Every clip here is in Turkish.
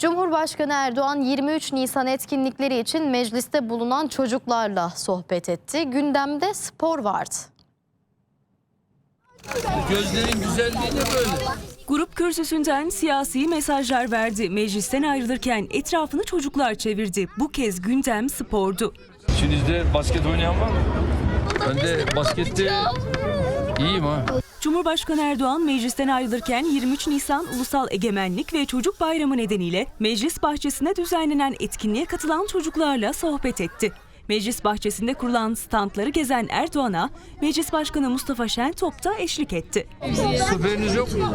Cumhurbaşkanı Erdoğan 23 Nisan etkinlikleri için mecliste bulunan çocuklarla sohbet etti. Gündemde spor vardı. Gözlerin güzelliği de böyle. Grup kürsüsünden siyasi mesajlar verdi. Meclisten ayrılırken etrafını çocuklar çevirdi. Bu kez gündem spordu. İçinizde basket oynayan var mı? Ben de baskette iyiyim ha. Cumhurbaşkanı Erdoğan meclisten ayrılırken 23 Nisan Ulusal Egemenlik ve Çocuk Bayramı nedeniyle meclis bahçesinde düzenlenen etkinliğe katılan çocuklarla sohbet etti. Meclis bahçesinde kurulan standları gezen Erdoğan'a Meclis Başkanı Mustafa Şentop da eşlik etti. Süperiniz yok mu?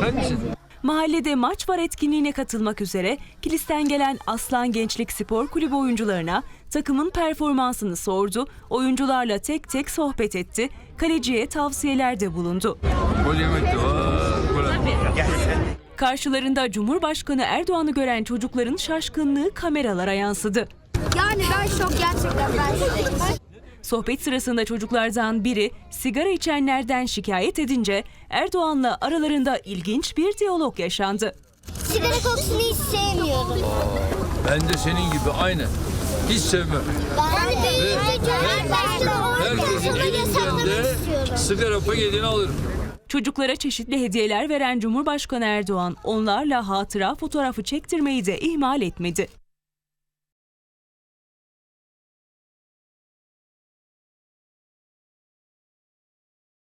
Sen misin? Mahallede maç var etkinliğine katılmak üzere Kilis'ten gelen Aslan Gençlik Spor Kulübü oyuncularına takımın performansını sordu, oyuncularla tek tek sohbet etti, kaleciye tavsiyelerde bulundu. Gol yemekti. Karşılarında Cumhurbaşkanı Erdoğan'ı gören çocukların şaşkınlığı kameralara yansıdı. Yani ben şok gerçekten ben şok. Sohbet sırasında çocuklardan biri sigara içenlerden şikayet edince Erdoğan'la aralarında ilginç bir diyalog yaşandı. Sigara kokusunu hiç sevmiyorum. Ben de senin gibi aynı. Hiç sevmem. Ben de Ve herkesin elinden de sigara paketini alırım. Çocuklara çeşitli hediyeler veren Cumhurbaşkanı Erdoğan onlarla hatıra fotoğrafı çektirmeyi de ihmal etmedi.